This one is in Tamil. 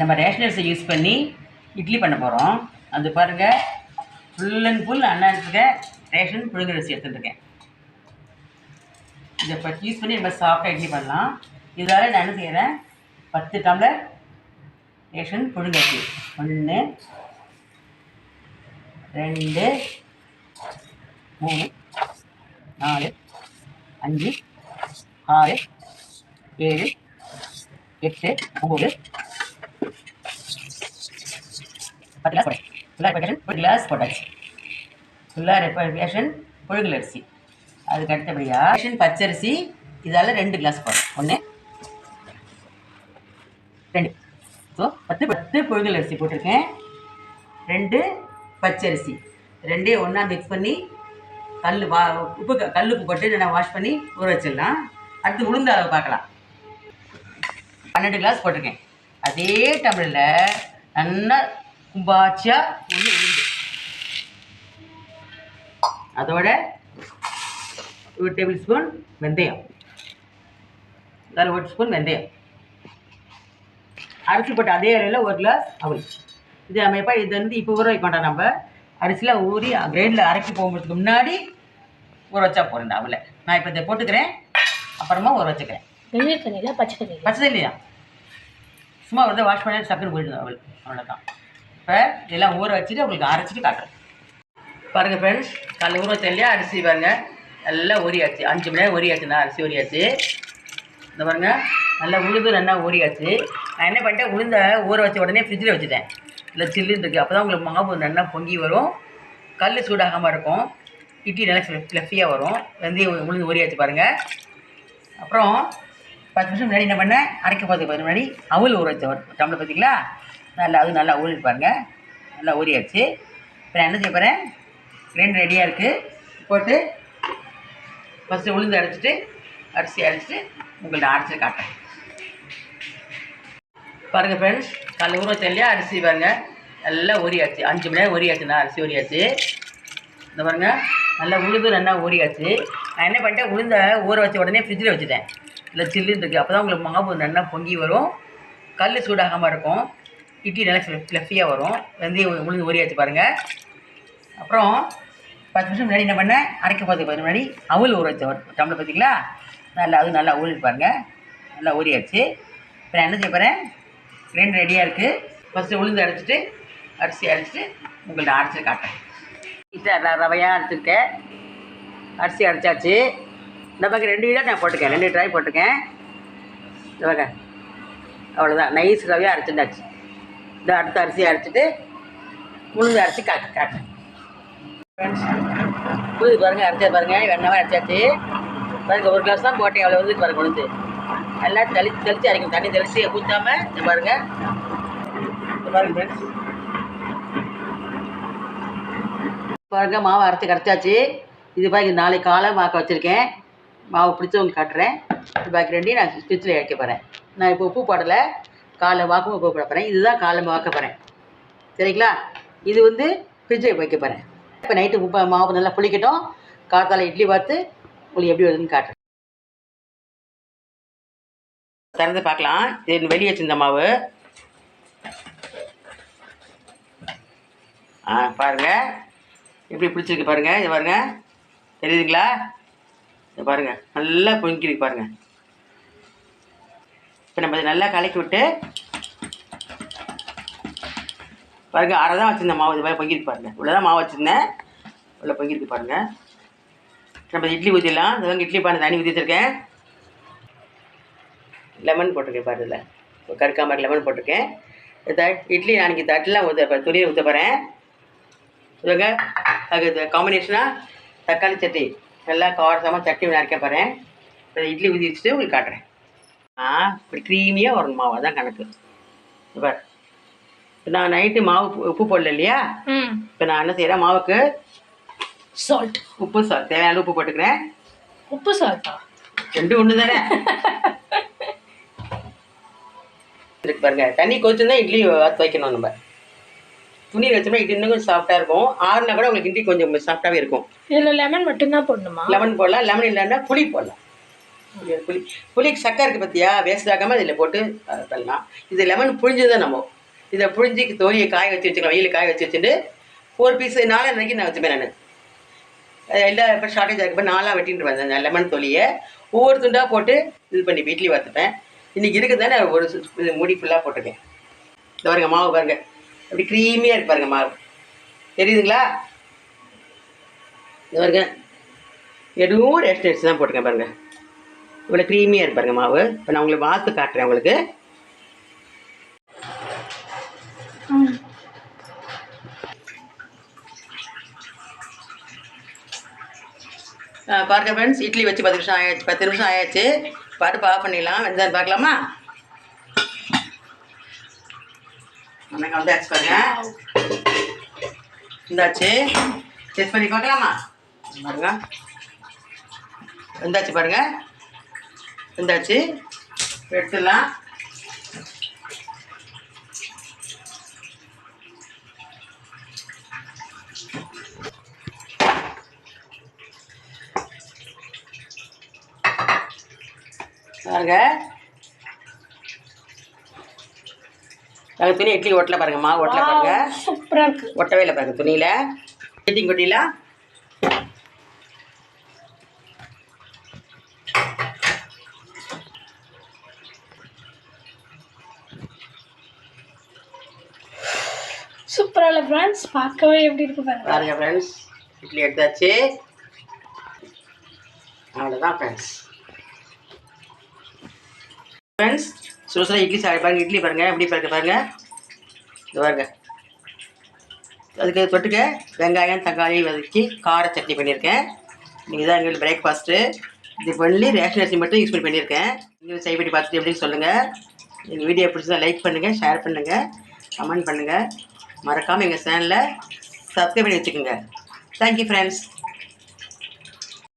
நம்ம ரேஷன் அரிசி யூஸ் பண்ணி இட்லி பண்ண போகிறோம் அது பாருங்கள் ஃபுல் அண்ட் ஃபுல் அண்ணாத்துக்க ரேஷன் புழுங்கல் அரிசி எடுத்துட்டுருக்கேன். இதை இப்போ யூஸ் பண்ணி நம்ம சாஃப்டாக இட்லி பண்ணலாம். இதால் நான் என்ன செய்கிறேன் பத்து டம்ளர் ரேஷன் புழுங்கரிசி ஒன்று ரெண்டு மூணு நாலு அஞ்சு ஆறு ஏழு எட்டு ஒம்பது பத்து கிளாஸ் போட்டேன் ஃபுல்லாக ரெப்பேஷன் ஒரு கிளாஸ் போட்டாச்சு. ஃபுல்லாக ரெப்பேஷன் புழுங்கல் அரிசி. அதுக்கு அடுத்தபடியாக ரேஷன் பச்சரிசி இதால் ரெண்டு கிளாஸ் போடுறேன் ஒன்று ரெண்டு. ஸோ பத்து பத்து புழுங்கல் அரிசி போட்டிருக்கேன். ரெண்டு பச்சரிசி. ரெண்டையும் ஒன்றா மிக்ஸ் பண்ணி கல் வா உப்பு கல் உப்பு போட்டு நான் வாஷ் பண்ணி ஊற வச்சிடலாம். அடுத்து உளுந்த அளவு பார்க்கலாம். பன்னெண்டு கிளாஸ் போட்டிருக்கேன். அதே டம்ளரில் நல்லா கும்பாச்சியாக ஒன்று உளுந்து. அதோட ஒரு டேபிள் ஸ்பூன் வெந்தயம். அதில் ஒரு ஸ்பூன் வெந்தயம். அரிசி போட்ட அதே அறையில் ஒரு கிளாஸ் அவல். இது நம்ம எப்போ இது வந்து இப்போ ஊற வைக்க மாட்டோம் நம்ம. அரிசியில் ஊறி கிரைண்டில் அரைக்கி போகிறதுக்கு முன்னாடி ஊற வச்சா போகிறேன் அவலை. நான் இப்போ இதை போட்டுக்கிறேன். அப்புறமா ஊற வச்சுக்கிறேன். வெள்ளை தண்ணியில் பச்சை தண்ணியில். பச்சை இல்லையா சும்மா வந்து வாஷ் பண்ணி சக்கரை போயிடுது அவள். அவ்வளோதான் இப்போ இதெல்லாம் ஊற வச்சுட்டு உங்களுக்கு அரைச்சிட்டு காட்டுறேன். பாருங்கள் ஃப்ரெண்ட்ஸ் காலைல ஊற வச்சேன் இல்லையா? அரிசி பாருங்கள் நல்லா ஊறியாச்சு. அஞ்சு மணி நேரம் ஊறியாச்சுண்ணா அரிசி ஊறியாச்சு. இந்த பாருங்க. நல்லா உளுந்து நல்லா ஊறியாச்சு. நான் என்ன பண்ணிட்டேன்? உளுந்த ஊற வச்ச உடனே ஃப்ரிட்ஜில் வச்சுட்டேன். இல்லை சில்லுன்னு இருக்குது அப்போ தான் உங்களுக்கு மாவு நல்லா பொங்கி வரும். கல் சூடாகாமல் இருக்கும். இட்லி நல்லா ஃப்ளஃபியாக வரும். வெந்தயம் உளுந்து ஊறியாச்சு பாருங்கள் அப்புறம் பத்து நிமிஷம் முன்னாடி என்ன பண்ணேன்? அரைக்க போகிறதுக்கு பத்து முன்னாடி அவல் ஊற வச்ச டம்ளர் பார்த்தீங்களா நல்லா அது நல்லா ஊறி பாருங்க. நல்லா ஊறியாச்சு. இப்போ நான் என்ன செய்ய போகிறேன் கிரைண்டர் ரெடியாக இருக்குது போட்டு ஃபஸ்ட்டு உளுந்து அரைச்சிட்டு அரிசி அரைச்சிட்டு உங்கள்ட்ட அரைச்சி காட்டுறேன். பாருங்கள் ஃப்ரெண்ட்ஸ் காலைல ஊற வச்சேன் இல்லையா? அரிசி பாருங்கள் நல்லா ஊறியாச்சு. அஞ்சு மணி நேரம் ஊறியாச்சுண்ணா அரிசி ஊறியாச்சு. இந்த பாருங்க. நல்லா உளுந்து நல்லா ஊறியாச்சு. நான் என்ன பண்ணிட்டேன்? உளுந்த ஊற வச்ச உடனே ஃப்ரிட்ஜில் வச்சுட்டேன். இல்லை சில்லுன்னு இருக்குது அப்போ தான் உங்களுக்கு மாவு நல்லா பொங்கி வரும். கல் சூடாகாமல் இருக்கும். இட்லி நல்லா ஃப்ளஃபியாக வரும். வெந்தயம் உளுந்து ஊறியாச்சு பாருங்கள் அப்புறம் பத்து நிமிஷம் முன்னாடி என்ன பண்ணேன் அரைக்க போகிறதுக்கு பத்து முன்னாடி அவல் ஊற வச்ச ஒரு டம்ளர் பார்த்தீங்களா நல்லா அது நல்லா ஊறி பாருங்கள் நல்லா ஊறியாச்சு. இப்போ நான் என்ன செய்ய போகிறேன் கிரைண்டர் ரெடியாக இருக்குது ஃபஸ்ட்டு உளுந்து அரைச்சிட்டு அரிசி அரைச்சிட்டு உங்கள்கிட்ட அரைச்சி காட்டுறேன். இதை ரவையாக அரைச்சிருக்கேன். அரிசி அரைச்சாச்சு. இந்த பக்கம் ரெண்டு வீடாக நான் போட்டுக்கேன். ரெண்டு ட்ரை போட்டிருக்கேன் இந்த பக்கம். அவ்வளோதான் நைஸ் ரவையாக அரைச்சிட்டாச்சு. இந்த அடுத்த அரிசியை அரைச்சிட்டு உளுந்து அரைச்சி காட்டு காட்டு. புது பாருங்கள் அரைச்சா பாருங்கள் வெண்ணவே அரைச்சாச்சு. பாருங்க ஒரு கிளாஸ் தான் போட்டேன். அவ்வளோ வந்து பாருங்கள் உளுந்து. நல்லா தெளிச்சு தெளித்து அரைக்கும் தண்ணி தெளித்து ஊற்றாமல் இந்த பாருங்கள் இந்த பாருங்கள் ஃப்ரெண்ட்ஸ் பாருங்க மாவு அரைச்சி கரைச்சாச்சு. இது பாருங்க நாளைக்கு காலை மாக்க வச்சுருக்கேன். மாவு பிடிச்சவங்க காட்டுறேன். பாக்கி ரெண்டையும் நான் ஸ்டிச்சில் இறக்க போகிறேன் நான் இப்போ உப்பு போடலை. காலை வாக்கும் உப்பு போட போகிறேன் இதுதான் காலை வாக்க போகிறேன் சரிங்களா? இது வந்து ஃப்ரிட்ஜில் வைக்க போகிறேன் இப்போ நைட்டு உப்பு மாவு நல்லா புளிக்கட்டும். காத்தால இட்லி பார்த்து உங்களுக்கு எப்படி வருதுன்னு காட்டுறேன். திறந்து பார்க்கலாம். இது வெளியே வச்சிருந்த மாவு? ஆ பாருங்கள் எப்படி பிடிச்சிருக்கு பாருங்கள் இது பாருங்கள் தெரியுதுங்களா? பாருங்கள் பாருங்க நல்லா பொங்கிருக்கு பாருங்க. இப்போ நம்ம இதை நல்லா கலக்கி விட்டு பாருங்க அரை தான் வச்சுருந்தேன் மாவு. இது மாதிரி பொங்கிருக்கு பாருங்க. இவ்வளோதான் மாவு வச்சுருந்தேன். இவ்வளோ பொங்கிருக்கு பாருங்க. நம்ம இட்லி ஊற்றிடலாம் இந்த இட்லி பானை தண்ணி ஊற்றி லெமன் போட்டிருக்கேன் பாரு இதில். கருக்காம லெமன் போட்டிருக்கேன். தட் இட்லி நாளைக்கு தட்டெலாம் ஊற்ற துணியை ஊற்ற போகிறேன் இதுங்க அது காம்பினேஷனாக தக்காளி சட்னி. நல்லா காரசாமல் சட்னி அரைக்க போகிறேன் இப்போ இட்லி ஊற்றி வச்சுட்டு உங்களுக்கு காட்டுறேன். ஆ இப்படி க்ரீமியாக வரணும் மாவு அதான் கணக்கு. பாரு. இப்போ நான் நைட்டு மாவு உப்பு- போடல இல்லையா? ம். இப்போ நான் என்ன செய்கிறேன் மாவுக்கு சால்ட் உப்பு சால் தேவையான உப்பு போட்டுக்கிறேன். உப்பு சால்ட்டா ரெண்டும் ஒன்று தானே இருக்கு பாருங்க. தண்ணி கொதிச்சுருந்தா இட்லி வைக்கணும் நம்ம. துணி வச்சோம்னா இட்லி இன்னும் கொஞ்சம் சாஃப்டாக இருக்கும். ஆறுனா கூட உங்களுக்கு இட்லி கொஞ்சம் சாஃப்டாகவே இருக்கும். இதில் லெமன் மட்டும்தான் போடணுமா? லெமன் போடலாம். லெமன் இல்லைன்னா புளி போடலாம். புளி. புளிக்கு சக்கை இருக்குது பார்த்தியா வேஸ்ட் ஆகாமல் இதில் போட்டு தள்ளலாம் இது லெமன் புழிஞ்சு தான் நம்ம. இதை புழிஞ்சு தோலியை காய வச்சு வச்சுக்கலாம். வெயில் காய வச்சு வச்சுட்டு ஒரு பீஸ் நாலு அன்றைக்கி நான் வச்சுப்பேன் நான். எல்லா இப்போ ஷார்ட்டேஜ் இருக்கப்போ நாலாக வெட்டிட்டு வந்தேன். அந்த லெமன் தொலியை ஒவ்வொரு துண்டாக போட்டு இது பண்ணி வீட்லேயும் வறுத்துப்பேன் இன்றைக்கி இருக்குது தானே ஒரு இது முடி ஃபுல்லாக போட்டிருக்கேன். இந்த பாருங்க மாவு பாருங்க. அப்படி க்ரீமியாக இருக்கு பாருங்க மாவு. தெரியுதுங்களா? இது பாருங்க. எதுவும் ரேஷன் எடுத்து தான் போட்டிருக்கேன் பாருங்க. இவ்வளோ க்ரீமியாக இருப்பாருங்க மாவு. இப்போ நான் உங்களுக்கு வாத்து காட்டுறேன் உங்களுக்கு. பாருங்க ஃப்ரெண்ட்ஸ் இட்லி வச்சு பத்து நிமிஷம் ஆயாச்சு பத்து நிமிஷம் ஆயாச்சு. பாட்டு பா பண்ணிடலாம். வெந்தான்னு பார்க்கலாமா? அன்னைக்கு வந்தாச்சு பாருங்க இந்தாச்சு. டெஸ்ட் பண்ணி பார்க்கலாமா பாருங்க. இந்தாச்சு பாருங்க. இந்தாச்சு. எடுத்துடலாம். பாருங்க. நாங்கள் துணி இட்லி ஒட்டல பாருங்க மாவு ஒட்டல பாருங்க. சூப்பரா இருக்கு. ஒட்டவே இல்லை பாருங்க துணியில். மீட்டிங் கொட்டிலாம் சூப்பரா இல்ல ஃப்ரெண்ட்ஸ் பார்க்கவே எப்படி இருக்கு பாருங்க. பாருங்க ஃப்ரெண்ட்ஸ் இட்லி எடுத்தாச்சு. அவ்வளோதான் ஃப்ரெண்ட்ஸ் ஃப்ரெண்ட்ஸ் சுட இட்லி சாப்பிட பாருங்கள் இட்லி பாருங்கள் எப்படி பாருங்க பாருங்கள் இது பாருங்கள் அதுக்கு தொட்டுக்க வெங்காயம் தக்காளி வதக்கி கார சட்னி பண்ணியிருக்கேன். நீங்கள் தான் எங்களுக்கு பிரேக்ஃபாஸ்ட்டு இது பண்ணி ரேஷன் அரிசி மட்டும் யூஸ் பண்ணி பண்ணியிருக்கேன் நீங்கள் செய்ய பார்த்துட்டு எப்படின்னு சொல்லுங்கள் எங்கள் வீடியோ பிடிச்சதா லைக் பண்ணுங்கள் ஷேர் பண்ணுங்கள் கமெண்ட் பண்ணுங்கள் மறக்காமல் எங்கள் சேனலில் சப்ஸ்கிரைப் பண்ணி வச்சுக்கோங்க. Thank you friends